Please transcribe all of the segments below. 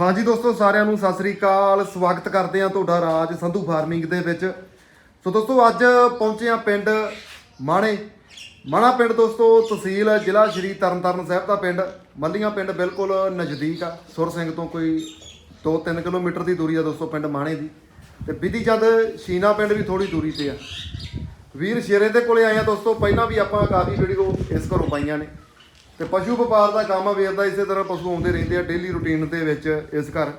ਹਾਂਜੀ ਦੋਸਤੋ, ਸਾਰਿਆਂ ਨੂੰ ਸਤਿ ਸ੍ਰੀ ਅਕਾਲ। ਸਵਾਗਤ ਕਰਦੇ ਹਾਂ ਤੁਹਾਡਾ ਰਾਜ ਸੰਧੂ ਫਾਰਮਿੰਗ ਦੇ ਵਿੱਚ। ਸੋ ਦੋਸਤੋ, ਅੱਜ ਪਹੁੰਚੇ ਹਾਂ ਪਿੰਡ ਮਾਣੇ। ਮਾਣਾ ਪਿੰਡ ਦੋਸਤੋ, ਤਹਿਸੀਲ ਜ਼ਿਲ੍ਹਾ ਸ਼੍ਰੀ ਤਰਨਤਾਰਨ ਸਾਹਿਬ ਦਾ ਪਿੰਡ। ਮੱਲੀਆਂ ਪਿੰਡ ਬਿਲਕੁਲ ਨਜ਼ਦੀਕ ਆ। ਸੁਰ ਸਿੰਘ ਤੋਂ ਕੋਈ 2-3 ਕਿਲੋਮੀਟਰ ਦੀ ਦੂਰੀ ਆ ਦੋਸਤੋ ਪਿੰਡ ਮਾਣੇ ਦੀ। ਤੇ ਬਿਧੀ ਜਦ ਸ਼ੀਨਾ ਪਿੰਡ ਵੀ ਥੋੜੀ ਦੂਰੀ ਤੇ ਆ। ਵੀਰ ਸ਼ੇਰੇ ਦੇ ਕੋਲੇ ਆਏ ਆ ਦੋਸਤੋ। ਪਹਿਲਾਂ ਵੀ ਆਪਾਂ ਕਾਫੀ ਵੀਡੀਓ ਇਸ ਘਰੋਂ ਪਾਈਆਂ ਨੇ। ਤੇ ਪਸ਼ੂ ਵਪਾਰ ਦਾ ਕੰਮ ਆ ਵੀਰ ਦਾ ਇਸੇ ਤਰ੍ਹਾਂ ਪਸ਼ੂ ਆਉਂਦੇ ਰਹਿੰਦੇ ਆ ਡੇਲੀ ਰੁਟੀਨ ਦੇ ਵਿੱਚ ਇਸ ਘਰ।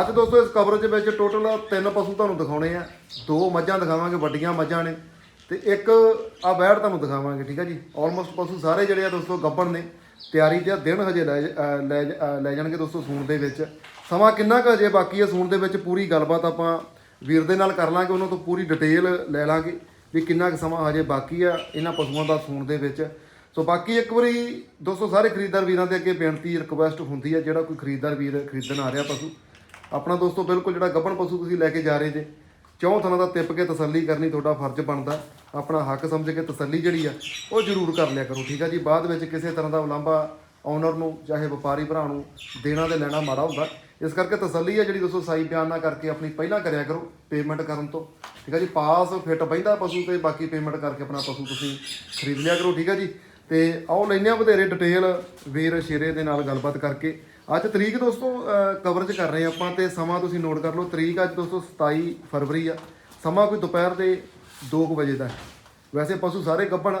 ਅੱਜ ਦੋਸਤੋ ਇਸ ਕਵਰੇਜ ਵਿੱਚ ਟੋਟਲ ਤਿੰਨ ਪਸ਼ੂ ਤੁਹਾਨੂੰ ਦਿਖਾਉਣੇ ਆ। ਦੋ ਮੱਝਾਂ ਦਿਖਾਵਾਂਗੇ, ਵੱਡੀਆਂ ਮੱਝਾਂ ਨੇ। ਤੇ ਇੱਕ ਆ ਬੈੜ ਤੁਹਾਨੂੰ ਦਿਖਾਵਾਂਗੇ, ਠੀਕ ਆ ਜੀ? ਆਲਮੋਸਟ ਪਸ਼ੂ ਸਾਰੇ ਜਿਹੜੇ ਆ ਦੋਸਤੋ ਗੱਬਣ ਨੇ। ਤਿਆਰੀ ਤੇ ਦਿਨ ਹਜੇ ਲੈ ਜ- ਲੈ ਲੈ ਜਾਣਗੇ ਦੋਸਤੋ ਸੂਣ ਦੇ ਵਿੱਚ। ਸਮਾਂ ਕਿੰਨਾ ਕੁ ਹਜੇ ਬਾਕੀ ਆ ਸੂਣ ਦੇ ਵਿੱਚ ਪੂਰੀ ਗੱਲਬਾਤ ਆਪਾਂ ਵੀਰ ਦੇ ਨਾਲ ਕਰ ਲਾਂਗੇ, ਉਹਨਾਂ ਤੋਂ ਪੂਰੀ ਡਿਟੇਲ ਲੈ ਲਾਂਗੇ ਵੀ ਕਿੰਨਾ ਕੁ ਸਮਾਂ ਹਜੇ ਬਾਕੀ ਆ ਇਹਨਾਂ ਪਸ਼ੂਆਂ ਦਾ ਸੂਣ ਦੇ ਵਿੱਚ। ਸੋ ਬਾਕੀ ਇੱਕ ਵਾਰੀ ਦੋਸਤੋ ਸਾਰੇ ਖਰੀਦਦਾਰ ਵੀਰਾਂ ਦੇ ਅੱਗੇ ਬੇਨਤੀ ਰਿਕੁਐਸਟ ਹੁੰਦੀ ਹੈ ਜਿਹੜਾ ਕੋਈ ਖਰੀਦਦਾਰ ਵੀਰ ਖਰੀਦਣ ਆ ਰਿਹਾ ਪਸ਼ੂ, ਆਪਣਾ ਦੋਸਤੋ ਬਿਲਕੁਲ ਜਿਹੜਾ ਗੱਭਣ ਪਸ਼ੂ ਤੁਸੀਂ ਲੈ ਕੇ ਜਾ ਰਹੇ ਜੇ, ਚੌਂ ਥਾਂ ਦਾ ਤਿੱਪ ਕੇ ਤਸੱਲੀ ਕਰਨੀ ਤੁਹਾਡਾ ਫਰਜ਼ ਬਣਦਾ, ਆਪਣਾ ਹੱਕ ਸਮਝ ਕੇ ਤਸੱਲੀ ਜਿਹੜੀ ਆ, ਉਹ ਜ਼ਰੂਰ ਕਰ ਲਿਆ ਕਰੋ, ਠੀਕ ਆ ਜੀ? ਬਾਅਦ ਵਿੱਚ ਕਿਸੇ ਤਰ੍ਹਾਂ ਦਾ ਉਲਾਂਭਾ ਓਨਰ ਨੂੰ ਚਾਹੇ ਵਪਾਰੀ ਭਰਾ ਨੂੰ ਦੇਣਾ ਤੇ ਲੈਣਾ ਮਾੜਾ ਹੁੰਦਾ, ਇਸ ਕਰਕੇ ਤਸੱਲੀ ਆ ਜਿਹੜੀ ਦੋਸਤੋ ਸਾਈ ਬਿਆਨ ਨਾ ਕਰਕੇ ਆਪਣੀ ਪਹਿਲਾਂ ਕਰਿਆ ਕਰੋ ਪੇਮੈਂਟ ਕਰਨ ਤੋਂ, ਠੀਕ ਆ ਜੀ? ਪਾਸ ਫਿੱਟ ਬੈਂਦਾ ਪਸ਼ੂ ਤੇ, ਬਾਕੀ ਪੇਮੈਂਟ ਕਰਕੇ ਆਪਣਾ ਪਸ਼ੂ ਤੁਸੀਂ ਖਰੀਦ ਲਿਆ ਕਰੋ, ਠੀਕ ਆ ਜੀ? ਤੇ ਆਓ ਲੈਂਦੇ ਆ ਵਧੇਰੇ ਡਿਟੇਲ ਵੀਰ ਸ਼ੇਰੇ ਦੇ ਨਾਲ ਗੱਲਬਾਤ ਕਰਕੇ। ਅੱਜ ਤਰੀਕ ਦੋਸਤੋ ਕਵਰੇਜ ਕਰ ਰਹੇ ਆਪਾਂ ਤੇ ਸਮਾਂ ਤੁਸੀਂ ਨੋਟ ਕਰ ਲਓ। ਤਰੀਕ ਅੱਜ ਦੋਸਤੋ 27 ਫਰਵਰੀ ਆ। ਸਮਾਂ ਕੋਈ ਦੁਪਹਿਰ ਦੇ 2 ਵਜੇ ਦਾ। ਵੈਸੇ ਪਸ਼ੂ ਸਾਰੇ ਗੱਭਣ।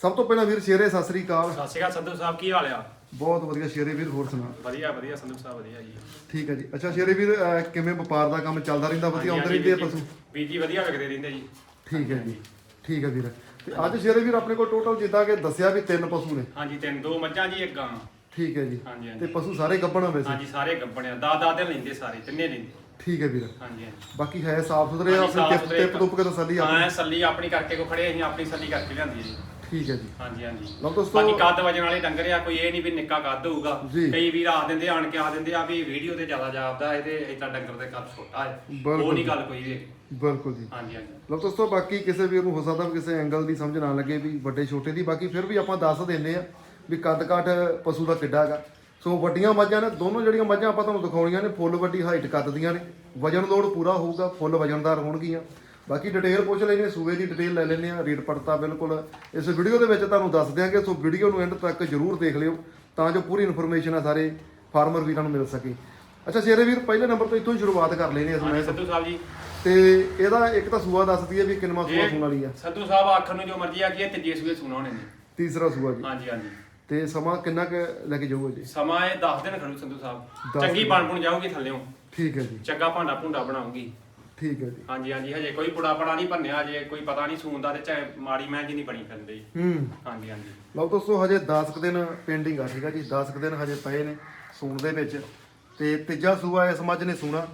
ਸਭ ਤੋਂ ਪਹਿਲਾਂ ਵੀਰ ਸ਼ੇਰੇ ਸਤਿ ਸ੍ਰੀ ਅਕਾਲ। ਸਤਿ ਸ਼੍ਰੀ ਅਕਾਲ ਸੰਧੂ ਸਾਹਿਬ ਕੀ ਹਾਲ ਆ? ਬਹੁਤ ਵਧੀਆ ਸ਼ੇਰੇ ਵੀਰ ਹੋਰ ਸੁਣਾ? ਵਧੀਆ ਵਧੀਆ ਸੰਧੂ ਸਾਹਿਬ ਵਧੀਆ ਜੀ। ਠੀਕ ਹੈ ਜੀ। ਅੱਛਾ ਸ਼ੇਰੇ ਵੀਰ ਕਿਵੇਂ ਵਪਾਰ ਦਾ ਕੰਮ ਚੱਲਦਾ ਰਹਿੰਦਾ? ਵਧੀਆ ਆਉਂਦੇ ਰਹਿੰਦੇ ਪਸ਼ੂ? ਵੀਰ ਜੀ ਵਧੀਆ ਵਿਕਦੇ ਰਹਿੰਦੇ ਜੀ। ਠੀਕ ਹੈ ਜੀ। ਠੀਕ ਹੈ ਵੀਰ। ਤੇ ਅੱਜ ਸ਼ੇਰੇ ਵੀਰ ਆਪਣੇ ਕੋਲ ਟੋਟਲ ਜਿੱਦਾਂ ਕਿ ਦੱਸਿਆ ਵੀ ਤਿੰਨ ਪਸ਼ੂ ਨੇ। ਹਾਂਜੀ ਤਿੰਨ ਦੋ ਮੱਝਾਂ ਜੀ ਇੱਕ ਗਾਂ। ਠੀਕ ਹੈ ਜੀ। ਹਾਂਜੀ ਤੇ ਹਾਂਜੀ ਪਸ਼ੂ ਸਾਰੇ ਗੱਭਣ ਆ ਵੈਸੇ? ਹਾਂਜੀ ਸਾਰੇ ਗੱਬਣਿਆ ਦਾ ਦਾ ਦੇ ਲੈਂਦੇ ਸਾਰੇ ਤਿੰਨੇ ਲੈਂਦੇ ਠੀਕ ਹੈ ਵੀਰ। ਹਾਂਜੀ ਹਾਂਜੀ। ਬਾਕੀ ਹੈ ਸਾਫ਼ ਸੁਥਰੇ ਹਾਂਜੀ, ਆਪਣੇ ਸਾਫ਼ ਟਿਪ ਸੁਥਰੇ ਟਿਪ ਟੁੱਪ ਕੇ ਤਸੱਲੀ ਆਪਣੀ ਹਾਂ ਸੱਲੀ ਆਪਣੀ ਕਰਕੇ ਕੋ ਖੜੇ ਅਸੀਂ ਆਪਣੀ ਸੱਲੀ ਕਰਕੇ ਲਿਆਂਦੀ ਹੈ ਜੀ। ਠੀਕ ਹੈ ਜੀ। ਹਾਂਜੀ ਹਾਂਜੀ। ਲਓ ਦੋਸਤੋ ਬਾਕੀ ਕੱਦ ਵਜਣ ਵਾਲੇ ਡੰਗਰ ਆ ਕੋਈ ਇਹ ਨਹੀਂ ਵੀ ਨਿੱਕਾ ਕੱਦ ਹੋਊਗਾ। ਜੀ। ਕਈ ਵੀਰ ਆ ਦਿੰਦੇ ਆਣ ਕੇ ਆ ਦਿੰਦੇ ਆ ਵੀ ਵੀਡੀਓ ਤੇ ਜ਼ਿਆਦਾ ਜਾਪਦਾ ਇਹਦੇ ਇਦਾਂ ਡੰਗਰ ਦੇ ਕੱਦ ਛੋਟਾ ਹੈ। ਬਿਲਕੁਲ। ਉਹ ਨਹੀਂ ਗੱਲ ਕੋਈ ਵੀ ਬਿਲਕੁਲ ਜੀ। ਹਾਂਜੀ ਹਾਂਜੀ। ਲਓ ਦੋਸਤੋ ਬਾਕੀ ਕਿਸੇ ਵੀਰ ਨੂੰ ਹੋ ਸਕਦਾ ਵੀ ਕਿਸੇ ਐਂਗਲ ਦੀ ਸਮਝ ਨਾ ਲੱਗੇ ਵੀ ਵੱਡੇ ਛੋਟੇ ਦੀ। ਬਾਕੀ ਫਿਰ ਵੀ ਆਪਾਂ ਦੱਸ ਦਿੰਦੇ ਆ ਵੀ ਕੱਦ ਕਾਠ ਪਸ਼ੂ ਦਾ ਕਿੱਡਾ ਹੈਗਾ। ਸੋ ਵੱਡੀਆਂ ਮੱਝਾਂ ਨੇ ਦੋਨੋਂ ਜਿਹੜੀਆਂ ਮੱਝਾਂ ਆਪਾਂ ਤੁਹਾਨੂੰ ਦਿਖਾਉਣੀਆਂ ਨੇ ਫੁੱਲ ਵੱਡੀ ਹਾਈਟ ਕੱਦ ਦੀਆਂ ਨੇ। ਵਜਨ ਲੋਡ ਪੂਰਾ ਹੋਊਗਾ ਫੁੱਲ ਵਜਨਦਾਰ ਹੋਣਗੀਆਂ। ਬਾਕੀ ਡਿਟੇਲ ਪੁੱਛ ਲੈਣੀ ਸੂਏ ਦੀ ਡਿਟੇਲ ਲੈ ਲੈਂਦੇ ਆ ਰੇਟ ਪੜਤਾ ਬਿਲਕੁਲ। ਇਸ ਵੀਡੀਓ ਦੇ ਵਿੱਚ ਤੁਹਾਨੂੰ ਦੱਸ ਦਿਆਂਗੇ ਸੋ ਵੀਡੀਓ ਨੂੰ ਐਂਡ ਤੱਕ ਜਰੂਰ ਦੇਖ ਲਿਓ ਤਾਂ ਜੋ ਪੂਰੀ ਇਨਫੋਰਮੇਸ਼ਨ ਆ ਸਾਰੇ ਫਾਰਮਰ ਵੀਰਾਂ ਨੂੰ ਮਿਲ ਸਕੇ। ਅੱਛਾ ਸ਼ੇਰੇ ਵੀਰ ਪਹਿਲੇ ਨੰਬਰ ਤੋਂ ਇੱਥੋਂ ਹੀ ਸ਼ੁਰੂਆਤ ਕਰ ਲੈਣੀ ਹਾਂਜੀ ਮੈਂ ਸਾਹਿਬ ਜੀ। ਤੇ ਇਹਦਾ ਇੱਕ ਤਾਂ ਸੂਆ ਦੱਸਦੀ ਹੈ ਵੀ ਕਿੰਨਵਾਂ ਸੂਆ ਸੂਣ ਵਾਲੀ ਆ। ਸੰਧੂ ਸਾਹਿਬ ਆਖਣ ਨੂੰ ਜੋ ਮਰਜ਼ੀ ਆ ਕੀ ਤੀਜੇ ਸੂਏ ਸੁਣਾ ਹੋਣੇ ਨੇ। ਤੀਸਰਾ ਸੂਆ ਜੀ। ਹਾਂਜੀ ਹਾਂਜੀ। ਤੇ ਸਮਾਂ ਕਿੰਨਾ ਕੁ ਲੈ ਕੇ ਜਾਊਗਾ ਜੀ? ਸਮਾਂ ਇਹ 10 ਦਿਨ ਖੜੂ ਸੰਧੂ ਸਾਹਿਬ। ਚੰਗੀ। ਬਣ ਬਣ ਜਾਊਗੀ ਥੱਲਿਓਂ ਠੀਕ ਹੈ ਜੀ। ਚੰਗਾ ਭਾਂਡਾ ਭੁੰਡਾ ਬਣਾਉਂਗੀ ਠੀਕ ਹੈ ਜੀ। ਹਾਂਜੀ ਹਾਂਜੀ ਹਜੇ ਕੋਈ ਪੁੜਾ ਪੜਾ ਨਹੀਂ ਭੰਨਿਆ ਹਜੇ ਕੋਈ ਪਤਾ ਨਹੀਂ ਸੂਣ ਦਾ ਤੇ ਚਾਹੇ ਮਾੜੀ ਮਹਿੰਗੀ ਨਹੀਂ ਬਣੀ ਫਿਰਦੀ ਹੂੰ। ਹਾਂਜੀ ਹਾਂਜੀ। ਲਓ ਦੋਸਤੋ ਹਜੇ 10 ਕੁ ਦਿਨ ਪੈਂਡਿੰਗ ਆ ਠੀਕ ਹੈ ਜੀ। 10 ਕੁ ਦਿਨ ਹਜੇ ਪਏ ਨੇ ਸੂਣ ਦੇ ਵਿੱਚ। ਤੇ ਤੀਜਾ ਸੂਆ ਇਸ ਮੱਝ ਨੇ ਸੂਣਾ।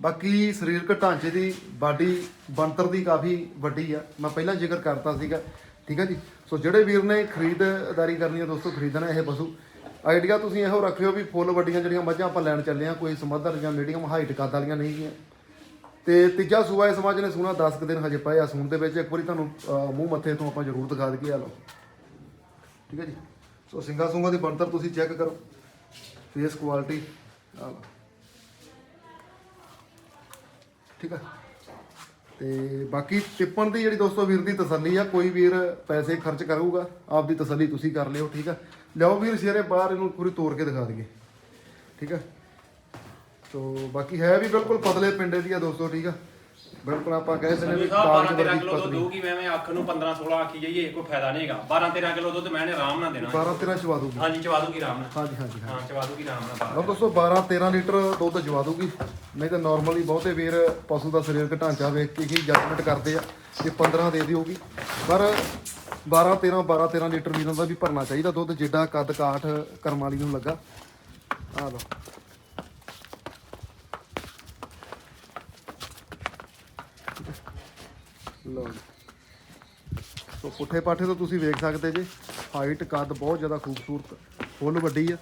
ਬਾਕੀ ਸਰੀਰਕ ਢਾਂਚੇ ਦੀ ਬਾਡੀ ਬਣਤਰ ਦੀ ਕਾਫੀ ਵੱਡੀ ਆ। ਮੈਂ ਪਹਿਲਾਂ ਜ਼ਿਕਰ ਕਰਤਾ ਸੀਗਾ ਠੀਕ ਹੈ ਜੀ। ਸੋ ਜਿਹੜੇ ਵੀਰ ਨੇ ਖਰੀਦਦਾਰੀ ਕਰਨੀ ਹੈ ਦੋਸਤੋ ਖਰੀਦਣਾ ਇਹ ਪਸ਼ੂ। ਆਈਡੀਆ ਤੁਸੀਂ ਇਹੋ ਰੱਖਿਓ ਵੀ ਫੁੱਲ ਵੱਡੀਆਂ ਜਿਹੜੀਆਂ ਮੱਝਾਂ ਆਪਾਂ ਲੈਣ ਚੱਲੇ ਆ ਕੋਈ ਸਮੱਧਰ ਜਾਂ ਮੀਡੀਅਮ ਹਾਈਟ ਕੱਦ ਵਾਲੀਆਂ ਨਹੀਂ ਗੀਆਂ। ਤੇ ਤੀਜਾ ਸੂਆ ਇਸ ਮੱਝ ਨੇ ਸੂਣਾ 10 ਕੁ ਦਿਨ ਹਜੇ ਪਏ ਆ ਸੂਣ ਦੇ ਵਿੱਚ। ਇੱਕ ਵਾਰੀ ਤੁਹਾਨੂੰ ਅਹ, ਮੂੰਹ ਮੱਥੇ ਤੋਂ ਆਪਾਂ ਜ਼ਰੂਰ ਦਿਖਾ ਦਈਏ ਆ ਲਓ। ਠੀਕ ਹੈ ਜੀ? ਸੋ ਸਿੰਗਾ ਸੁੰਗਾ ਦੀ ਬਣਤਰ ਤੁਸੀਂ ਚੈੱਕ ਕਰੋ। ਫੇਸ ਕੁਆਲਿਟੀ ਆ ਲਓ। ਠੀਕ ਹੈ ਤੇ ਬਾਕੀ ਟਿੱਪਣ ਦੀ ਜਿਹੜੀ ਦੋਸਤੋ ਵੀਰ ਦੀ ਤਸੱਲੀ ਆ ਕੋਈ ਵੀਰ ਪੈਸੇ ਖਰਚ ਕਰੂਗਾ ਆਪਦੀ ਤਸੱਲੀ ਤੁਸੀਂ ਕਰ ਲਿਓ ਠੀਕ ਆ? ਲਿਆਓ ਵੀਰ ਸ਼ੇਰੇ ਬਾਹਰ ਇਹਨੂੰ ਪੂਰੀ ਤੋੜ ਕੇ ਦਿਖਾ ਦਈਏ। ਠੀਕ ਆ? ਸੋ ਬਾਕੀ ਹੈ ਵੀ ਬਿਲਕੁਲ ਪਤਲੇ ਪਿੰਡੇ ਦੀ ਆ ਦੋਸਤੋ ਠੀਕ ਆ? ਬਿਲਕੁਲ ਆਪਾਂ ਕਹਿ ਸਕਦੇ ਵੀ ਸਾਹਿਬ 12 ਕਾਗਜ਼ 13 ਵਰਗੀ ਕਿਲੋ ਦੁੱਧ ਪਤਲੀ। ਦਊਗੀ ਮੈਂ ਮੈਂ ਅੱਖ ਨੂੰ 15 16 ਆਖੀ ਜਾਈਏ ਕੋਈ ਫਾਇਦਾ ਨਹੀਂਗਾ 12 13 ਕਿਲੋ ਦੁੱਧ ਮੈਂ ਨੇ ਆਰਾਮ ਨਾਲ ਦੇਣਾ। 12 13 ਚਵਾ ਦੂਗੀ ਹਾਂਜੀ ਚਵਾ ਦੂਗੀ ਆਰਾਮ ਨਾਲ। ਹਾਂਜੀ ਹਾਂਜੀ ਹਾਂ ਚਵਾ ਦੂਗੀ ਆਰਾਮ ਨਾਲ ਲਓ ਦੋਸਤੋ 12 13 ਲੀਟਰ ਦੁੱਧ ਜਵਾ ਦੂਗੀ ਨਹੀਂ ਤਾਂ ਨਾਰਮਲੀ ਬਹੁਤੇ ਵੀਰ ਪਸ਼ੂ ਦਾ ਸਰੀਰਕ ਢਾਂਚਾ ਵੇਖ ਕੇ ਹੀ ਜੱਜਮੈਂਟ ਕਰਦੇ ਆ ਕਿ 15 ਦੇ ਦਿਓਗੀ। ਪਰ 12 13 12 13 ਲੀਟਰ ਵੀਰਾਂ ਦਾ ਵੀ ਭਰਨਾ ਚਾਹੀਦਾ ਦੁੱਧ ਜਿੱਡਾ ਕੱਦ ਕਾਠ ਕਰਮ ਵਾਲੀ ਨੂੰ ਲੱਗਾ। ਆ ਲਓ। ਲਓ ਜੀ। ਸੋ ਪੁੱਠੇ ਪਾਠੇ ਤੋਂ ਤੁਸੀਂ ਵੇਖ ਸਕਦੇ ਜੇ ਹਾਈਟ ਕੱਦ ਬਹੁਤ ਜ਼ਿਆਦਾ ਖੂਬਸੂਰਤ, ਫੁੱਲ ਵੱਡੀ ਆ।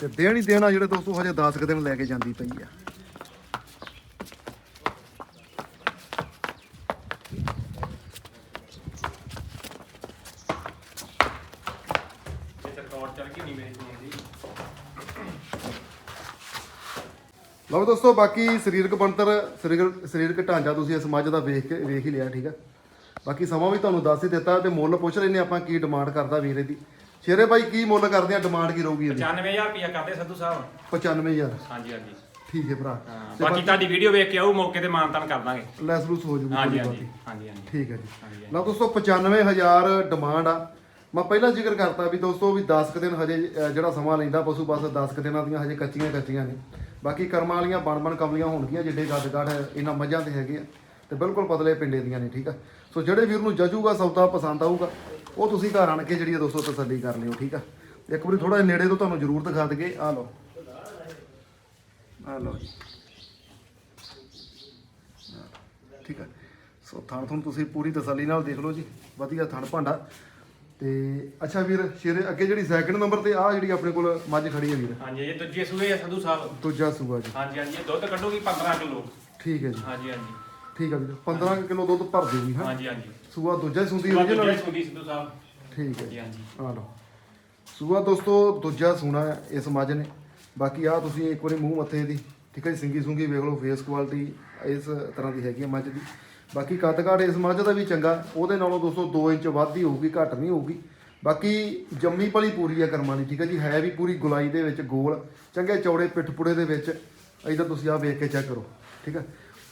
ਤੇ ਦੇਣ ਹੀ ਦੇਣਾ ਜਿਹੜੇ ਦੋਸਤੋ ਹਜੇ 10 ਕੁ ਦਿਨ ਲੈ ਕੇ ਜਾਂਦੀ ਪਈ ਆ। ਰਿਕਾਰਡ ਚੱਲ ਗਈ ਨਹੀਂ ਮੇਰੀ ਫੋਨ ਦੀ। ਲਓ ਦੋਸਤੋ ਬਾਕੀ ਸਰੀਰਕ ਬਣਤਰ ਸਰੀਰਕ ਸਰੀਰਕ ਢਾਂਚਾ ਤੁਸੀਂ ਇਸ ਮੱਝ ਦਾ ਵੇਖ ਕੇ ਵੇਖ ਹੀ ਲਿਆ ਠੀਕ ਆ? ਬਾਕੀ ਸਮਾਂ ਵੀ ਤੁਹਾਨੂੰ ਦੱਸ ਹੀ ਦਿੱਤਾ ਤੇ ਮੁੱਲ ਪੁੱਛ ਲੈਨੇ ਆਪਾਂ ਕੀ ਡਿਮਾਂਡ ਕਰਦਾ ਵੀਰੇ ਦੀ। ਸ਼ੇਰੇ ਬਾਈ ਕੀ ਮੁੱਲ ਕਰਦੇ ਆ? ਡਿਮਾਂਡ ਕੀ ਰਹੂਗੀ ਇਹਦੀ? 95000 ਰੁਪਇਆ ਕਰਦੇ ਸੰਧੂ ਸਾਹਿਬ। 95000 ਹਾਂਜੀ ਹਾਂਜੀ। ਠੀਕ ਹੈ ਭਰਾ। ਹਾਂ, ਬਾਕੀ ਤੁਹਾਡੀ ਵੀਡੀਓ ਵੇਖ ਕੇ ਆਊ ਮੌਕੇ ਤੇ ਮਾਨਤਾਨ ਕਰ ਦਾਂਗੇ। ਲੈਸ ਲੂਸ ਹੋ ਜੂਗੀ ਹਾਂਜੀ ਹਾਂਜੀ। ਬਹੁਤੀ। ਹਾਂਜੀ ਹਾਂਜੀ। ਠੀਕ ਹੈ ਜੀ। ਹਾਂਜੀ ਲਓ ਦੋਸਤੋ 95000 ਡਿਮਾਂਡ ਆ। ਮੈਂ ਪਹਿਲਾਂ ਜ਼ਿਕਰ ਕਰਤਾ ਵੀ ਦੋਸਤੋ ਵੀ 10 ਕੁ ਦਿਨ ਹਜੇ ਜਿਹੜਾ ਸਮਾਂ ਲੈਂਦਾ ਪਸ਼ੂ ਬਸ 10 ਕੁ ਦਿਨਾਂ ਦੀਆਂ ਹਜੇ ਕੱਚੀਆਂ ਕੱਚੀਆਂ ਨੇ। ਬਾਕੀ ਕਰਮਾਂ ਵਾਲੀਆਂ ਬਣ ਬਣ ਕਮਲੀਆਂ ਹੋਣਗੀਆਂ, ਜਿੱਡੇ ਗੱਡ ਗੱਡ ਇਹਨਾਂ ਮੱਝਾਂ ਤੇ ਹੈਗੇ ਆ। ਤੇ ਬਿਲਕੁਲ ਪਤਲੇ ਪਿੰਡੇ ਦੀਆਂ ਨੇ, ਠੀਕ ਆ? ਸੋ ਜਿਹੜੇ ਵੀਰ ਨੂੰ ਜਜੂਗਾ, ਸੌਦਾ ਪਸੰਦ ਆਊਗਾ, ਉਹ ਤੁਸੀਂ ਘਰ ਆਣ ਕੇ ਜਿਹੜੀ ਆ ਦੋਸਤੋ ਤਸੱਲੀ ਕਰ ਲਿਓ, ਠੀਕ ਆ? ਇੱਕ ਵਾਰੀ ਥੋੜਾ ਨੇੜੇ ਤੋਂ ਤੁਹਾਨੂੰ ਜ਼ਰੂਰ ਦਿਖਾ ਦਈਏ, ਆ ਲਓ। ਆ ਲਓ ਜੀ। ਠੀਕ ਹੈ ਸੋ ਥਣ ਤੁਹਾਨੂੰ ਤੁਸੀਂ ਪੂਰੀ ਤਸੱਲੀ ਨਾਲ ਦੇਖ ਲਓ ਜੀ। ਵਧੀਆ ਥਣ ਭਾਂਡਾ ਤੇ ਅੱਛਾ ਵੀਰ ਸ਼ੇਰੇ ਅੱਗੇ ਜਿਹੜੀ ਸੈਕਿੰਡ ਨੰਬਰ ਤੇ ਆ ਜਿਹੜੀ ਆਪਣੇ ਕੋਲ ਮੱਝ ਖੜੀ ਹੈ ਵੀਰ। ਹਾਂਜੀ ਇਹ ਦੂਜੇ ਸੂਏ ਆ ਸੰਧੂ ਸਾਹਿਬ। ਦੂਜਾ ਸੂਆ ਜੀ। ਹਾਂਜੀ ਹਾਂਜੀ ਇਹ ਦੁੱਧ ਕੱਢੂਗੀ 15 ਕਿਲੋ। ਠੀਕ ਹੈ ਜੀ। ਹਾਂਜੀ ਹਾਂਜੀ। ਠੀਕ ਹੈ ਵੀਰ 15 ਕਿਲੋ ਦੁੱਧ ਭਰ ਦੇਗੀ ਹਾਂ। ਹਾਂਜੀ ਹਾਂਜੀ। ਸੂਆ ਦੂਜਾ ਹੀ ਸੁੰਦੀ ਦੂਜੇ original ਸੁੰਦੀ ਸੰਧੂ ਸਾਹਿਬ। ਠੀਕ ਹੈ ਹਾਂਜੀ ਹਾਂਜੀ। ਆ ਲਓ। ਸੂਆ ਦੋਸਤੋ ਦੂਜਾ ਸੂਣਾ ਹੈ ਇਸ ਮੱਝ ਨੇ। ਬਾਕੀ ਆ ਤੁਸੀਂ ਇੱਕ ਵਾਰੀ ਮੂੰਹ ਮੱਥੇ ਦੀ ਠੀਕ ਹੈ ਜੀ ਸਿੰਗੀ ਸੁੰਗੀ ਵੇਖ ਲਓ ਫੇਸ ਕੁਆਲਿਟੀ ਇਸ ਤਰ੍ਹਾਂ ਦੀ ਹੈਗੀ ਹੈ ਮੱਝ ਦੀ। ਬਾਕੀ ਕੱਦ ਕਾਠ ਇਸ ਮੱਝ ਦਾ ਵੀ ਚੰਗਾ, ਉਹਦੇ ਨਾਲੋਂ ਦੋਸਤੋ 2 ਇੰਚ ਵੱਧ ਹੀ ਹੋਊਗੀ, ਘੱਟ ਨਹੀਂ ਹੋਊਗੀ। ਬਾਕੀ ਜੰਮੀ ਪਲੀ ਪੂਰੀ ਹੈ ਕਰਮਾਂ ਦੀ, ਠੀਕ ਹੈ ਜੀ? ਹੈ ਵੀ ਪੂਰੀ ਗੁਲਾਈ ਦੇ ਵਿੱਚ ਗੋਲ, ਚੰਗੇ ਚੌੜੇ ਪਿੱਠ ਪੁੜੇ ਦੇ ਵਿੱਚ, ਇਧਰ ਤੁਸੀਂ ਆ ਵੇਖ ਕੇ ਚੈੱਕ ਕਰੋ, ਠੀਕ ਹੈ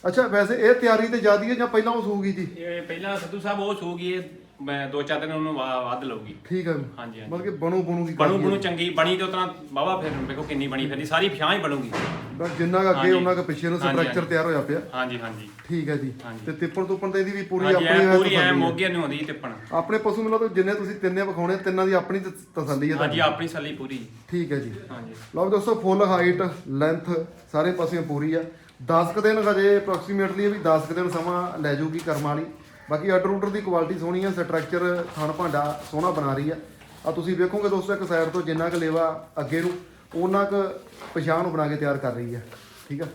ਅੱਛਾ, ਵੈਸੇ ਇਹ ਤਿਆਰੀ ਤੇ ਜ਼ਿਆਦੀ ਹੈ ਜਾਂ ਪਹਿਲਾਂ ਉਹ ਸੂਗੀ ਜੀ? ਇਹ ਪਹਿਲਾਂ ਸਿੱਧੂ ਸਾਹਿਬ ਉਹ ਸੂਗੀ, ਇਹ ਮੈਂ ਦੋ ਚਾਰ ਦਿਨ ਉਹਨੂੰ ਵਾ- ਵੱਧ ਲਊਗੀ। ਠੀਕ ਹੈ ਹਾਂਜੀ ਹਾਂਜੀ। ਮਤਲਬ ਕਿ ਬਣੂ ਬਣੂਗੀ ਬਣੂ ਬਣੂ ਚੰਗੀ ਬਣੀ ਤੇ ਉਤਨਾ ਬਾਵਾ ਫਿਰ ਵੇਖੋ ਕਿੰਨੀ ਬਣੀ ਫਿਰਦੀ ਸਾਰੀ ਫਿਆਂ ਹੀ ਬਣੂਗੀ। ਬਸ ਜਿੰਨਾ ਕੁ ਅੱਗੇ ਹਾਂਜੀ। ਉਹਨਾਂ ਕੁ ਪਿੱਛੇ ਨੂੰ ਹਾਂਜੀ, ਸਟਰਕਚਰ। ਤਿਆਰ ਹੋਇਆ ਪਿਆ। ਹਾਂਜੀ ਹਾਂਜੀ। ਠੀਕ ਹੈ ਜੀ। ਹਾਂਜੀ। ਤੇ ਤਿੱਪਣ ਤੁੱਪਣ ਤੇ ਇਹਦੀ ਵੀ ਪੂਰੀ ਹਾਂਜੀ ਆਪਣੀ ਐ ਹੈ ਪੂਰੀ ਐ ਤਸੱਲੀ ਹੈ। ਮੋਗੇ ਨੂੰ ਆਉਂਦੀ ਤਿੱਪਣ। ਆਪਣੇ ਪਸ਼ੂ ਮਿਲੋ ਤਾਂ ਜਿੰਨੇ ਤੁਸੀਂ ਤਿੰਨੇ ਵਿਖਾਉਣੇ ਤਿੰਨਾਂ ਦੀ ਆਪਣੀ ਤਸ- ਤਸੱਲੀ ਹੈ ਹਾਂਜੀ ਆਪਣੀ ਸੱਲੀ ਪੂਰੀ। ਠੀਕ ਹੈ ਜੀ। ਹਾਂਜੀ। ਲਓ ਦੋਸਤੋ ਫੁੱਲ ਹਾਈਟ ਲੈਂਥ ਸਾਰੇ ਪਾਸਿਓਂ ਪੂਰੀ ਆ। 10 ਕੁ ਦਿਨ ਹਜੇ ਅਪਰੋਕਸੀਮੇਟਲੀ ਵੀ 10 ਕੁ ਦਿਨ ਸਮਾਂ ਲੈ ਜਾਊਗੀ ਕਰਮ ਵਾਲੀ। ਬਾਕੀ ਆਰਡਰ ਆਰਡਰ ਦੀ ਕੁਆਲਿਟੀ ਸੋਹਣੀ ਆ ਸਟਰਕਚਰ ਥਣ ਭਾਂਡਾ ਸੋਹਣਾ ਬਣਾ ਰਹੀ ਆ। ਆ ਤੁਸੀਂ ਵੇਖੋਗੇ ਦੋਸਤੋ, ਇੱਕ ਸਾਈਡ ਤੋਂ ਜਿੰਨਾ ਕੁ ਲੇਵਾ ਅੱਗੇ ਨੂੰ ਉਹਨਾਂ ਕੁ ਪਛਾਣ ਨੂੰ ਬਣਾ ਕੇ ਤਿਆਰ ਕਰ ਰਹੀ ਆ, ਠੀਕ ਆ?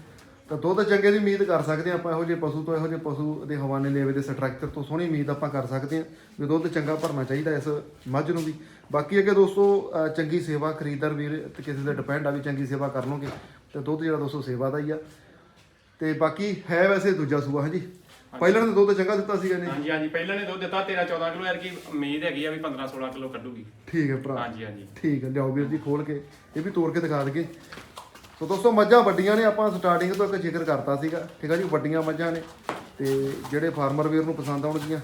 ਤਾਂ ਦੁੱਧ ਚੰਗੇ ਦੀ ਉਮੀਦ ਕਰ ਸਕਦੇ ਆ ਆਪਾਂ, ਇਹੋ ਜਿਹੇ ਪਸ਼ੂ ਤੋਂ, ਇਹੋ ਜਿਹੇ ਪਸ਼ੂ ਦੇ ਹਵਾਨੇ ਲੇਵੇ ਦੇ ਸਟਰਕਚਰ ਤੋਂ ਸੋਹਣੀ ਉਮੀਦ ਆਪਾਂ ਕਰ ਸਕਦੇ ਆ, ਵੀ ਦੁੱਧ ਚੰਗਾ ਭਰਨਾ ਚਾਹੀਦਾ ਇਸ ਮੱਝ ਨੂੰ ਵੀ। ਬਾਕੀ ਅੱਗੇ ਦੋਸਤੋ ਚੰਗੀ ਸੇਵਾ ਖਰੀਦਦਾਰ ਵੀਰ ਤੇ ਕਿਸੇ ਦੇ ਡਿਪੈਂਡ ਆ ਵੀ ਚੰਗੀ ਸੇਵਾ ਕਰ ਲਓਗੇ ਤੇ ਦੁੱਧ ਜਿਹੜਾ ਦੋਸਤੋ ਸੇਵਾ ਦਾ ਹੀ ਆ। ਤੇ ਬਾਕੀ ਹੈ ਵੈਸੇ ਦੂਜਾ ਸੂਆ, ਹਾਂਜੀ? ਪਹਿਲਾਂ ਨੇ ਦੁੱਧ ਚੰਗਾ ਦਿੱਤਾ ਸੀਗਾ ਨੇ ਹਾਂਜੀ ਹਾਂਜੀ। ਪਹਿਲਾਂ ਨੇ ਦੁੱਧ ਦਿੱਤਾ 13 14 ਕਿਲੋ ਯਾਰ ਕੀ ਉਮੀਦ ਹੈਗੀ ਆ ਵੀ 15 16 ਕਿਲੋ ਕੱਢੂਗੀ। ਠੀਕ ਹੈ ਭਰਾ। ਹਾਂਜੀ ਹਾਂਜੀ। ਠੀਕ ਹੈ ਲਿਆਓ ਵੀਰ ਜੀ ਖੋਲ ਕੇ। ਇਹ ਵੀ ਤੋੜ ਕੇ ਦਿਖਾ ਦਈਏ। ਸੋ ਦੋਸਤੋ ਮੱਝਾਂ ਵੱਡੀਆਂ ਨੇ ਆਪਾਂ ਸਟਾਰਟਿੰਗ ਤੋਂ ਇੱਕ ਜ਼ਿਕਰ ਕਰਤਾ ਸੀਗਾ। ਠੀਕ ਹੈ ਜੀ ਵੱਡੀਆਂ ਮੱਝਾਂ ਨੇ। ਤੇ ਜਿਹੜੇ ਫਾਰਮਰ ਵੀਰ ਨੂੰ ਪਸੰਦ ਆਉਣਗੀਆਂ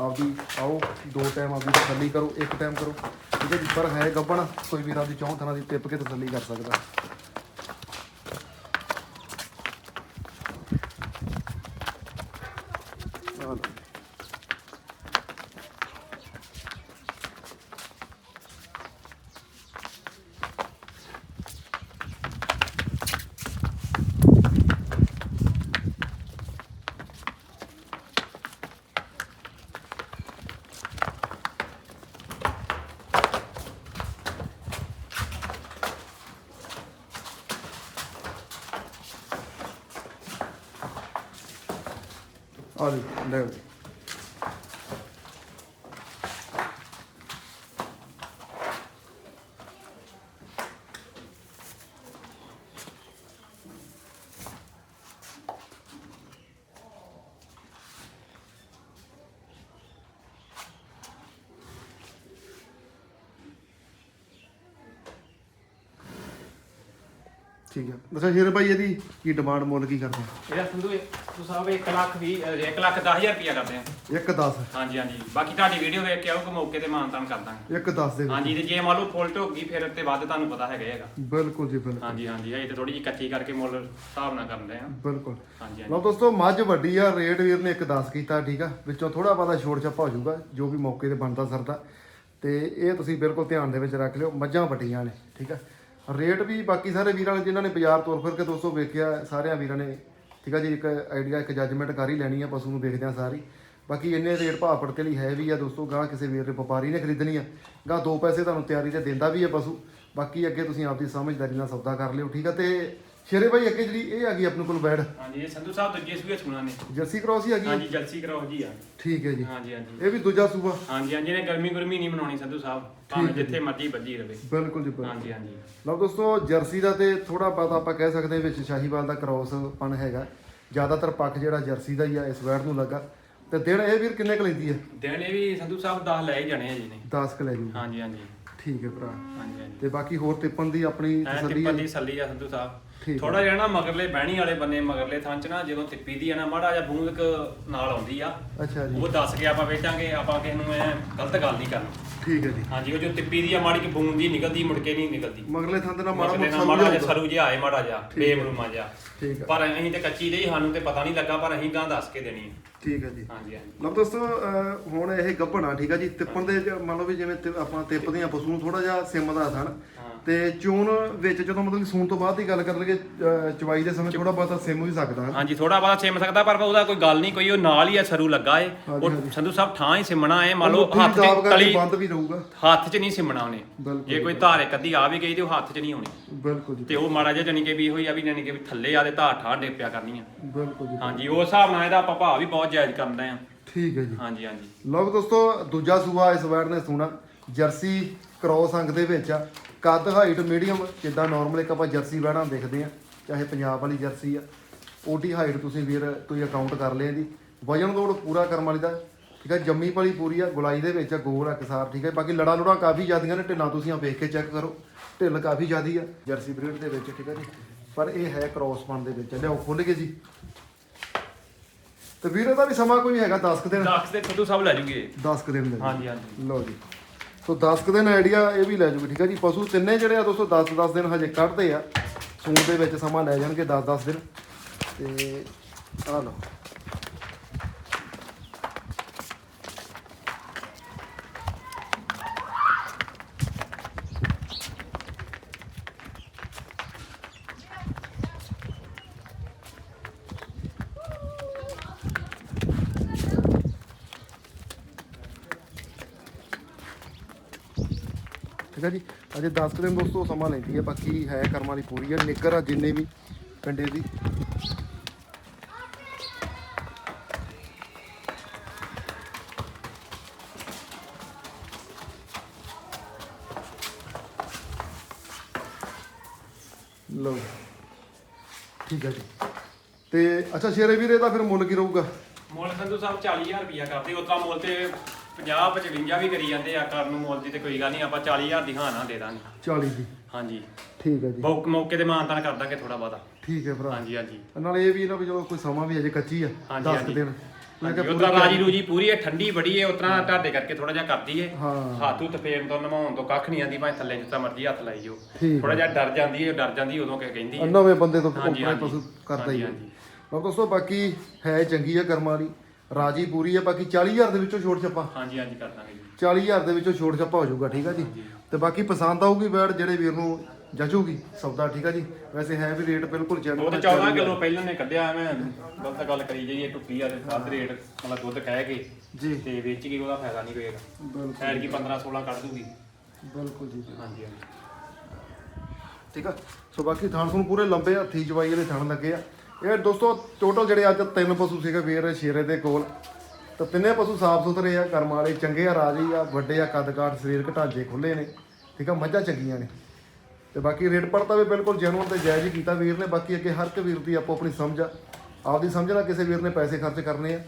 ਆਪਦੀ ਆਓ ਦੋ ਟਾਈਮ ਆਪਦੀ ਤਸੱਲੀ ਕਰੋ ਇੱਕ ਟਾਈਮ ਕਰੋ। ਠੀਕ ਹੈ ਜੀ ਪਰ ਹੈ ਗੱਬਣ ਕੋਈ ਵੀਰ ਆਪਦੀ ਚੌਂ ਥਾਂ ਦੀ ਟਿੱਪ ਕੇ ਤਸੱਲੀ ਕਰ ਸਕਦਾ। ਆਹ ਲਓ। ਆ ਜੀ ਲੈ ਆਓ ਠੀਕ ਹੈ ਦੱਸੋ ਸ਼ੇਰ ਭਾਈ ਇਹਦੀ ਕੀ ਡਿਮਾਂਡ ਮੁੱਲ ਕੀ ਕਰਦੇ ਇਹਦਾ ਸੰਧੂ ਤੂੰ ਸਾਹਿਬ 1 ਲੱਖ 20 1 ਲੱਖ 10000 ਰੁਪਇਆ ਕਰਦੇ ਆ। ਇੱਕ 10 ਹਾਂਜੀ ਹਾਂਜੀ। ਬਾਕੀ ਤੁਹਾਡੀ ਵੀਡੀਓ ਵੇਖ ਕੇ ਆਊਗਾ ਮੌਕੇ ਤੇ ਮਾਨਤਾਨ ਕਰ ਦਾਂਗੇ। ਇੱਕ 10 ਦੇ ਵਿੱਚ। ਹਾਂਜੀ ਤੇ ਜੇ ਮੰਨ ਲਓ ਫੁੱਲ ਢੋਗੀ ਫਿਰ ਤੇ ਵੱਧ ਤੁਹਾਨੂੰ ਪਤਾ ਹੈਗਾ ਹੀ ਹੈਗਾ। ਬਿਲਕੁਲ ਜੀ ਬਿਲਕੁਲ। ਹਾਂਜੀ ਹਾਂਜੀ। ਇਹ ਤੇ ਥੋੜੀ ਜਿਹੀ ਕੱਚੀ ਕਰਕੇ ਮੁੱਲ ਹਿਸਾਬ ਨਾਲ ਕਰਨ ਦੇ ਆ। ਬਿਲਕੁਲ। ਹਾਂਜੀ ਹਾਂਜੀ। ਲਓ ਦੋਸਤੋ ਮੱਝ ਵੱਡੀ ਆ ਰੇਟ ਵੀਰ ਨੇ ਇੱਕ 10 ਕੀਤਾ ਠੀਕ ਆ। ਵਿੱਚੋਂ ਥੋੜਾ ਬਹੁਤਾ ਛੋੜ ਛੱਪਾ ਹੋ ਜਾਊਗਾ ਜੋ ਵੀ ਮੌਕੇ ਤੇ ਬਣਦਾ ਸਰਦਾ। ਤੇ ਇਹ ਤੁਸੀਂ ਬਿਲਕੁਲ ਧਿਆਨ ਦੇ ਵਿੱਚ ਰੱਖ ਲਿਓ ਮੱਝਾਂ ਵੱਡੀਆਂ ਨੇ ਠੀਕ ਆ। ਰੇਟ ਵੀ ਬਾਕੀ ਸਾਰੇ ਵੀਰਾਂ ਨੇ ਜਿਨ੍ਹਾਂ ਨੇ ਬਾਜ਼ਾਰ ਤੋਰ ਫਿਰ ਕੇ ਦੋਸਤੋ ਵੇਖਿਆ, ਸਾਰਿਆਂ ਵੀਰਾਂ ਨੇ, ਠੀਕ ਆ ਜੀ, ਇੱਕ ਆਈਡੀਆ ਇੱਕ ਜੱਜਮੈਂਟ ਕਰ ਹੀ ਲੈਣੀ ਆ, ਪਸ਼ੂ ਨੂੰ ਦੇਖਦਿਆਂ ਸਾਰੀ। ਬਾਕੀ ਇੰਨੇ ਰੇਟ ਭਾਅ ਪੜਕੇ ਲਈ ਹੈ ਵੀ ਆ ਦੋਸਤੋ ਗਾਂ ਕਿਸੇ ਵੀਰ ਦੇ ਵਪਾਰੀ ਨੇ ਖਰੀਦਣੀ ਆ ਗਾਂ ਦੋ ਪੈਸੇ ਤੁਹਾਨੂੰ ਤਿਆਰੀ ਤੇ ਦਿੰਦਾ ਵੀ ਆ ਪਸ਼ੂ। ਬਾਕੀ ਅੱਗੇ ਤੁਸੀਂ ਆਪਦੀ ਸਮਝਦਾਰੀ ਨਾਲ ਸੌਦਾ ਕਰ ਲਿਓ, ਠੀਕ ਆ, ਤੇ ਸ਼ੇਰੇ ਭਾਈ ਅੱਗੇ ਜਿਹੜੀ ਇਹ ਆ ਗਈ ਆਪਣੇ ਕੋਲ ਬੈਡ। ਹਾਂਜੀ ਇਹ ਸੰਧੂ ਸਾਹਿਬ ਦੂਜੇ ਸੂਏ ਸੁਣਾ ਨੇ। ਜਰਸੀ ਕ੍ਰੋਸ ਹੀ ਹੈਗੀ ਹੈ? ਹਾਂਜੀ ਜਲਸੀ ਕਰਾਓ ਜੀ ਆ। ਠੀਕ ਹੈ ਜੀ। ਹਾਂਜੀ ਹਾਂਜੀ। ਇਹ ਵੀ ਦੂਜਾ ਸੂਬਾ? ਹਾਂਜੀ ਹਾਂਜੀ ਨੇ ਗਰਮੀ ਗੁਰਮੀ ਨਹੀਂ ਮਨਾਉਣੀ ਸੰਧੂ ਸਾਹਿਬ। ਭਾਵੇਂ ਜਿੱਥੇ ਮਰਜ਼ੀ ਵੱਜੀ ਰਵੇ। ਬਿਲਕੁਲ ਜੀ ਬਿਲਕੁਲ। ਹਾਂਜੀ ਹਾਂਜੀ। ਲਓ ਦੋਸਤੋ ਜਰਸੀ ਦਾ ਤੇ ਥੋੜਾ ਬਹੁਤਾ ਆਪਾਂ ਕਹਿ ਸਕਦੇ ਹਾਂ ਵਿੱਚ ਸ਼ਾਹੀਵਾਲ ਦਾ ਕ੍ਰੋਸ ਪਨ ਹੈਗਾ। ਜ਼ਿਆਦਾਤਰ ਪੱਖ ਜਿਹੜਾ ਜਰਸੀ ਦਾ ਹੀ ਆ ਇਸ ਵੈੜ ਨੂੰ ਲੱਗਾ। ਤੇ ਦਿਨ ਇਹ ਵੀਰ ਕਿੰਨੇ ਕੁ ਲੈਂਦੀ ਹੈ ਦਿਨ ਇਹ ਵੀ ਸੰਧੂ ਸਾਹਿਬ 10 ਲੈ ਹੀ ਜਾਣੇ ਆ ਜੀ ਨੇ 10 ਕੁ ਲੈ ਜੀ ਹਾਂਜੀ ਹਾਂਜੀ। ਠੀਕ ਹੈ ਭਰਾ। ਹਾਂਜੀ ਹਾਂਜੀ। ਤੇ ਬਾਕੀ ਹੋਰ ਤਿੱਪਣ ਦੀ ਆਪਣੀ ਐ ਤਸੱਲੀ ਟਿੱਪਣ ਹੈ ਦੀ ਸੱਲੀ ਆ ਸੰਧੂ ਸਾਹਿਬ। ਠੀਕ ਥੋੜਾ ਜਿਹਾ ਨਾ ਮਗਰਲੇ ਬਹਿਣੀ ਵਾਲੇ ਬੰਨੇ ਮਗਰਲੇ ਥਾਂ ਚ ਨਾ ਜਦੋਂ ਤਿੱਪੀ ਦੀ ਆ ਨਾ ਮਾੜਾ ਜਿਹਾ ਬੂੰਦ ਕੁ ਨਾਲ ਆਉਂਦੀ ਆ। ਅੱਛਾ ਜੀ। ਉਹ ਦੱਸ ਕੇ ਆਪਾਂ ਵੇਚਾਂਗੇ ਆਪਾਂ ਕਿਸੇ ਨੂੰ ਐ ਗਲਤ ਗੱਲ ਨਹੀਂ ਕਰਨੀ। ਠੀਕ ਹੈ ਜੀ। ਹਾਂਜੀ ਉਹ ਜੋ ਤਿੱਪੀ ਦੀ ਆ ਮਾੜੀ ਕਿ ਬੂੰਦ ਦੀ ਨਿਕਲਦੀ ਮੁੜ ਕੇ ਨਹੀਂ ਨਿਕਲਦੀ। ਮਗਰਲੇ ਥਾਂ ਤੇ ਨਾ ਮਾੜਾ ਮਗਰਲੇ ਨਾਲ ਮਾੜਾ ਜਿਹਾ ਸਰੂ ਜਿਹਾ ਆਏ ਮਾੜਾ ਜਿਹਾ ਬੇਮਰੂਮਾ ਜਿਹਾ। ਠੀਕ ਹੈ ਪਰ ਅਸੀਂ ਤੇ ਕੱਚੀ ਦੇ ਹੀ ਸਾਨੂੰ ਤੇ ਪਤਾ ਨਹੀਂ ਲੱਗਾ ਪਰ ਅਸੀਂ ਗਾਂ ਦੱਸ ਕੇ ਦੇਣੀ ਹੈ ਠੀਕ ਹੈ ਜੀ। ਹਾਂਜੀ ਹਾਂਜੀ। ਲਓ ਦੋਸਤੋ ਅਹ ਹੁਣ ਇਹ ਗੱਭਣਾ ਠੀਕ ਹੈ ਜੀ। ਤਿੱਪਣ ਦੇ ਜ- ਮੰਨ ਲਓ ਵੀ ਜਿਵੇਂ ਤਿ- ਆਪਾਂ ਤਿੱਪਦੇ ਆ ਪਸ਼ੂ ਨੂੰ ਥੋੜਾ ਜਿਹਾ ਸਿਮ ਦਾ ਤੇ ਚੂਨ ਵਿੱਚ ਜਦੋਂ ਮਤਲਬ ਕਿ ਸੂਣ ਤੋਂ ਬਾਅਦ ਦੀ ਗੱਲ ਕਰ ਲਈਏ ਅਹ ਚਵਾਈ ਦੇ ਸਮੇਂ ਥੋੜਾ ਬਹੁਤਾ ਸਿਮ ਵੀ ਸਕਦਾ ਹੈ ਹਾਂਜੀ ਥੋੜਾ ਬਾਅਦ ਸਿਮ ਸਕਦਾ ਪਰ ਉਹਦਾ ਕੋਈ ਗੱਲ ਨਹੀਂ ਕੋਈ ਉਹ ਨਾਲ ਹੀ ਆ ਸਰੂ ਲੱਗਾ ਏ। ਉਹ ਸੰਧੂ ਸਾਹਿਬ ਠਾਂ ਹੀ ਸਿਮਣਾ ਏ ਮੰਨ ਲਓ ਹੱਥ ਦਾਬ 'ਚ ਕਰਕੇ ਕਲੀ ਬੰਦ ਵੀ ਰਹੂਗਾ। ਹੱਥ 'ਚ ਨਹੀਂ ਸਿਮਣਾ ਉਹਨੇ। ਬਿਲਕੁਲ ਜੇ ਕੋਈ ਧਾਰ ਅੱਧੀ ਆ ਵੀ ਗਈ ਤੇ ਉਹ ਹੱਥ 'ਚ ਨਹੀਂ ਆਉਣੀ। ਬਿਲਕੁਲ ਜੀ। ਤੇ ਉਹ ਮਾੜਾ ਜਿਹਾ ਜਾਨੀ ਕਿ ਵੀ ਇਹੋ ਹੀ ਆ ਵੀ ਜਾਨੀ ਕਿ ਵੀ ਥੱਲੇ ਆ ਤੇ ਧਾਰ ਠਾਂ ਡੇਪਿਆ ਕਰਨੀ ਆ। ਬਿਲਕੁਲ ਜੀ। ਹਾਂਜੀ ਉਸ ਹਿਸਾਬ ਨਾਲ ਇਹਦਾ ਆਪਾਂ ਭਾਅ ਵੀ ਬਹੁਤ ਜਾਇਜ਼ ਕਰਦੇ ਆ। ਠੀਕ ਹੈ ਜੀ। ਹਾਂਜੀ ਹਾਂਜੀ। ਲਓ ਦੋਸਤੋ ਦੂਜਾ ਸੂਆ ਇਸ ਵੈੜ ਨੇ ਸੂਣਾ ਜਰਸੀ ਕ੍ਰੋਸ ਅੰਗ ਦੇ ਵਿੱਚ ਆ। ਕੱਦ ਹਾਈਟ ਮੀਡੀਅਮ ਜਿੱਦਾਂ ਨਾਰਮਲ ਇੱਕ ਆਪਾਂ ਜਰਸੀ ਵੈੜਾਂ ਦੇਖਦੇ ਆ ਚਾਹੇ ਪੰਜਾਬ ਵਾਲੀ ਜਰਸੀ ਆ। ਓਡੀ ਹਾਈਟ ਤੁਸੀਂ ਵੀਰ ਕੋਈ ਅਕਾਊਂਟ ਕਰ ਲਿਆ ਜੀ। ਵਜਨ ਤੋੜ ਪੂਰਾ ਕਰਮ ਵਾਲੀ ਦਾ ਠੀਕ ਹੈ ਜੰਮੀ ਪਲੀ ਪੂਰੀ ਆ ਗੁਲਾਈ ਦੇ ਵਿੱਚ ਆ ਗੋਲ ਆ ਕਿਸਾਰ ਠੀਕ ਹੈ ਬਾਕੀ ਲੜਾ ਲੁੜਾ ਕਾਫੀ ਜ਼ਿਆਦੀਆਂ ਨੇ ਢਿੱਲਾਂ ਤੁਸੀਂ ਆ ਵੇਖ ਕੇ ਚੈੱਕ ਕਰੋ। ਢਿੱਲ ਕਾਫੀ ਜ਼ਿਆਦੀ ਆ ਜਰਸੀ ਬਰੀਡ ਦੇ ਵਿੱਚ ਠੀਕ ਹੈ ਜੀ। ਪਰ ਇਹ ਹੈ ਕ੍ਰੋਸ ਪਨ ਦੇ ਵਿੱਚ। ਲਿਆਓ ਖੁੱਲ ਕੇ ਜੀ। ਤੇ ਵੀਰ ਇਹਦਾ ਵੀ ਸਮਾਂ ਕੋਈ ਹੈਗਾ 10 ਕੁ ਦਿਨ? ਦਾਖਸ ਦੇ ਖੁੱਦੂ ਸਭ ਲੈ ਜੂਗੇ। 10 ਕੁ ਦਿਨ ਦੇ ਹਾਂਜੀ ਹਾਂਜੀ। ਲਓ ਜੀ। ਸੋ 10 ਕੁ ਦਿਨ ਆਈਡੀਆ ਇਹ ਵੀ ਲੈ ਜੂਗੀ, ਠੀਕ ਆ ਜੀ? ਪਸ਼ੂ ਤਿੰਨੇ ਜਿਹੜੇ ਆ ਦੋਸਤੋ 10 10 ਦਿਨ ਹਜੇ ਕੱਢਦੇ ਆ। ਸੂਣ ਦੇ ਵਿੱਚ ਸਮਾਂ ਲੈ ਜਾਣਗੇ 10 10 ਦਿਨ। ਤੇ ਆ ਲਓ। ਠੀਕ ਹੈ ਜੀ, ਅਜੇ 10 ਦਿਨ ਦੋਸਤੋ ਸਮਾਂ ਲੈਂਦੀ ਹੈ ਬਾਕੀ ਹੈ ਕਰਮਾਂ ਵਾਲੀ ਪੂਰੀ ਹੈ ਨਿੱਕਰ ਆ ਜਿੰਨੇ ਵੀ ਪਿੰਡੇ ਦੀ। ਲਓ, ਠੀਕ ਹੈ ਜੀ। ਤੇ ਅੱਛਾ, ਸ਼ੇਰੇ ਵੀਰੇ ਦਾ ਫਿਰ ਮੁੱਲ ਕੀ ਰਹੂਗਾ? ਮੁੱਲ ਸੰਧੂ ਸਾਹਿਬ 40000 ਰੁਪਿਆ ਕਰਦੇ ਉਤਰਾ ਮੁੱਲ ਤੇ 50 55 ਵੀ ਕਰੀ ਜਾਂਦੇ ਆ ਕਰਨ ਨੂੰ ਮੁੱਲ ਦੀ ਤੇ ਕੋਈ ਗੱਲ ਨਹੀਂ ਆਪਾਂ 40000 ਦੀ ਹਾਂ ਨਾ ਦੇ ਦਾਂਗੇ। 40 ਦੀ। ਹਾਂਜੀ। ਠੀਕ ਹੈ ਜੀ। ਬਹੁਤ ਮੌਕੇ ਤੇ ਮਾਨਤਾਨ ਕਰ ਦਾਂਗੇ ਥੋੜਾ ਬਹੁਤਾ। ਠੀਕ ਹੈ ਭਰਾ। ਹਾਂਜੀ ਹਾਂਜੀ। ਨਾਲ ਇਹ ਵੀ ਨਾ ਵੀ ਚਲੋ ਕੋਈ ਸਮਾਂ ਵੀ ਅਜੇ ਕੱਚੀ ਆ ਹਾਂਜੀ, 10 ਹਾਂਜੀ। ਦਿਨ। ਮੈਂ ਕਿਹਾ ਉਤਰਾ ਰਾਜੀ ਰੂਜੀ ਪੂਰੀ ਹੈ ਠੰਡੀ ਬੜੀ ਹੈ ਉਤਰਾ ਢਾਡੇ ਕਰਕੇ ਥੋੜਾ ਜਿਹਾ ਕਰਦੀ ਹੈ। ਹਾਂ। ਹੱਥ ਫੇਰਨ ਤੋਂ ਨਮਾਉਣ ਤੋਂ ਕੱਖ ਨਹੀਂ ਆਂਦੀ ਭਾਵੇਂ ਥੱਲੇ ਜਿੱਤਾ ਮਰਜ਼ੀ ਹੱਥ ਲਾਈ ਜੋ ਠੀਕ ਥੋੜਾ ਜਿਹਾ ਡਰ ਜਾਂਦੀ ਹੈ ਡਰ ਜਾਂਦੀ ਉਦੋਂ ਕਿ ਕਹਿੰਦੀ ਹੈ। ਨਵੇਂ ਬੰਦੇ ਤੋਂ ਹਾਂਜੀ, ਆਪਣੇ ਹਾਂਜੀ। ਪਸ਼ੂ ਕਰਦਾ ਹੀ ਹੈ। ਹਾਂਜੀ, ਲਓ ਦੋਸਤੋ ਬਾਕੀ ਹੈ ਚੰਗੀ ਹੈ ਕਰਮਾਂ ਵਾਲੀ। ਰਾਜੀ ਪੂਰੀ ਹੈ ਬਾਕੀ 40000 ਦੇ ਵਿੱਚੋਂ ਛੋਟ ਛੱਪਾ। ਹਾਂਜੀ ਹਾਂਜੀ ਕਰ ਦਾਂਗੇ ਜੀ। 40000 ਦੇ ਵਿੱਚੋਂ ਛੋਟ ਛੱਪਾ ਹੋ ਜਾਊਗਾ ਠੀਕ ਹੈ ਜੀ? ਤੇ ਬਾਕੀ ਪਸੰਦ ਆਊਗੀ ਬੈੜ ਜਿਹੜੇ ਵੀਰ ਨੂੰ ਜਚੂਗੀ ਸੌਦਾ ਠੀਕ ਹੈ ਜੀ? ਵੈਸੇ ਹੈ ਵੀ ਰੇਟ ਬਿਲਕੁਲ ਦੁੱਧ ਜੈਨੂਅਨ 14 ਕਿਲੋ ਪਹਿਲਾਂ ਨੇ ਕੱਢਿਆ ਐਵੇਂ ਗਲਤ ਗੱਲ ਕਰੀ ਜਾਈਏ ਟੁੱਟੀ ਆ ਤੇ ਵੱਧ ਰੇਟ ਮਤਲਬ ਦੁੱਧ ਕਹਿ ਕੇ। ਜੀ। ਤੇ ਵੇਚ ਕੇ ਉਹਦਾ ਫਾਇਦਾ ਨਹੀਂ ਹੋਏਗਾ। ਬਿਲਕੁਲ ਖੈਰ ਕੀ 15 16 ਕੱਢ ਦੂਗੀ। ਬਿਲਕੁਲ ਜੀ। ਹਾਂਜੀ ਹਾਂਜੀ। ਠੀਕ ਆ? ਸੋ ਬਾਕੀ ਥਣ ਤੁਹਾਨੂੰ ਪੂਰੇ ਲੰਬੇ ਹੱਥੀ ਜਵਾਈ ਵਾਲੇ ਥਣ ਲੱਗੇ ਆ। ਇਹ ਦੋਸਤੋ ਟੋਟਲ ਜਿਹੜੇ ਅੱਜ ਤਿੰਨ ਪਸ਼ੂ ਸੀਗੇ ਵੀਰ ਸ਼ੇਰੇ ਦੇ ਕੋਲ ਤਾਂ ਤਿੰਨੇ ਪਸ਼ੂ ਸਾਫ਼ ਸੁਥਰੇ ਆ ਕਰਮ ਵਾਲੇ ਚੰਗੇ ਆ ਰਾਜੀ ਆ ਵੱਡੇ ਆ ਕੱਦ ਕਾਠ ਸਰੀਰਕ ਢਾਂਚੇ ਖੁੱਲੇ ਨੇ ਠੀਕ ਆ ਮੱਝਾਂ ਚੰਗੀਆਂ ਨੇ। ਤੇ ਬਾਕੀ ਰੇਟ ਪੜਤਾ ਵੀ ਬਿਲਕੁਲ ਜੈਨੂਅਨ ਤੇ ਜਾਇਜ਼ ਕੀਤਾ ਵੀਰ ਨੇ ਬਾਕੀ ਅੱਗੇ ਹਰ ਇੱਕ ਵੀਰ ਦੀ ਆਪੋ ਆਪਣੀ ਸਮਝ ਆ। ਆਪਦੀ ਸਮਝ ਨਾਲ ਕਿਸੇ ਵੀਰ ਨੇ ਪੈਸੇ ਖਰਚ ਕਰਨੇ ਆ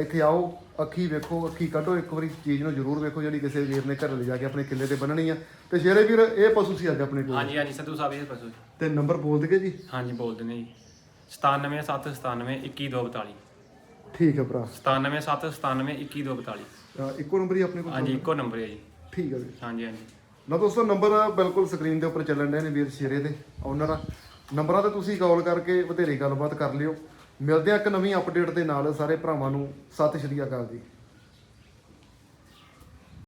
ਇੱਥੇ ਆਓ ਅੱਖੀ ਵੇਖੋ ਅੱਖੀ ਕੱਢੋ ਇੱਕ ਵਾਰੀ ਚੀਜ਼ ਨੂੰ ਜ਼ਰੂਰ ਵੇਖੋ ਜਿਹੜੀ ਕਿਸੇ ਵੀਰ ਨੇ ਘਰ ਲੈ ਜਾ ਕੇ ਆਪਣੇ ਕਿੱਲੇ ਤੇ ਬੰਨਣੀ ਆ। ਤੇ ਸ਼ੇਰੇ ਵੀਰ ਇਹ ਪਸ਼ੂ ਸੀ ਅੱਜ ਆਪਣੇ ਕੋਲ? ਹਾਂਜੀ ਹਾਂਜੀ ਸੰਧੂ ਸਾਹਿਬ ਇਹ ਪਸ਼ੂ ਤੇ ਨੰਬਰ ਬੋਲ ਦਗੇ ਜੀ? ਹਾਂਜੀ ਬੋਲ ਦਿੰਦੇ ਜੀ। 97797 21242 ਠੀਕ ਹੈ ਭਰਾ। 97797 21242 ਅਹ ਇੱਕੋ ਨੰਬਰ ਹੀ ਆਪਣੇ ਕੋਲ ਹਾਂਜੀ ਇੱਕੋ ਨੰਬਰ ਹੈ ਜੀ। ਠੀਕ ਹੈ ਵੀਰ ਹਾਂਜੀ ਹਾਂਜੀ। ਨਾ ਦੋਸਤੋ ਨੰਬਰ ਬਿਲਕੁਲ ਸਕਰੀਨ ਦੇ ਉੱਪਰ ਚੱਲਣ ਡਏ ਨੇ ਵੀਰ ਸ਼ੇਰੇ ਦੇ ਓਨਰ ਆ। ਨੰਬਰਾਂ ਤੇ ਤੁਸੀਂ ਕਾਲ ਕਰਕੇ ਵਧੇਰੇ ਗੱਲਬਾਤ ਕਰ ਲਿਓ। ਮਿਲਦੇ ਆ ਇੱਕ ਨਵੀਂ ਅਪਡੇਟ ਦੇ ਨਾਲ ਸਾਰੇ ਭਰਾਵਾਂ ਨੂੰ। ਸਤਿ ਸ਼੍ਰੀ ਅਕਾਲ ਜੀ।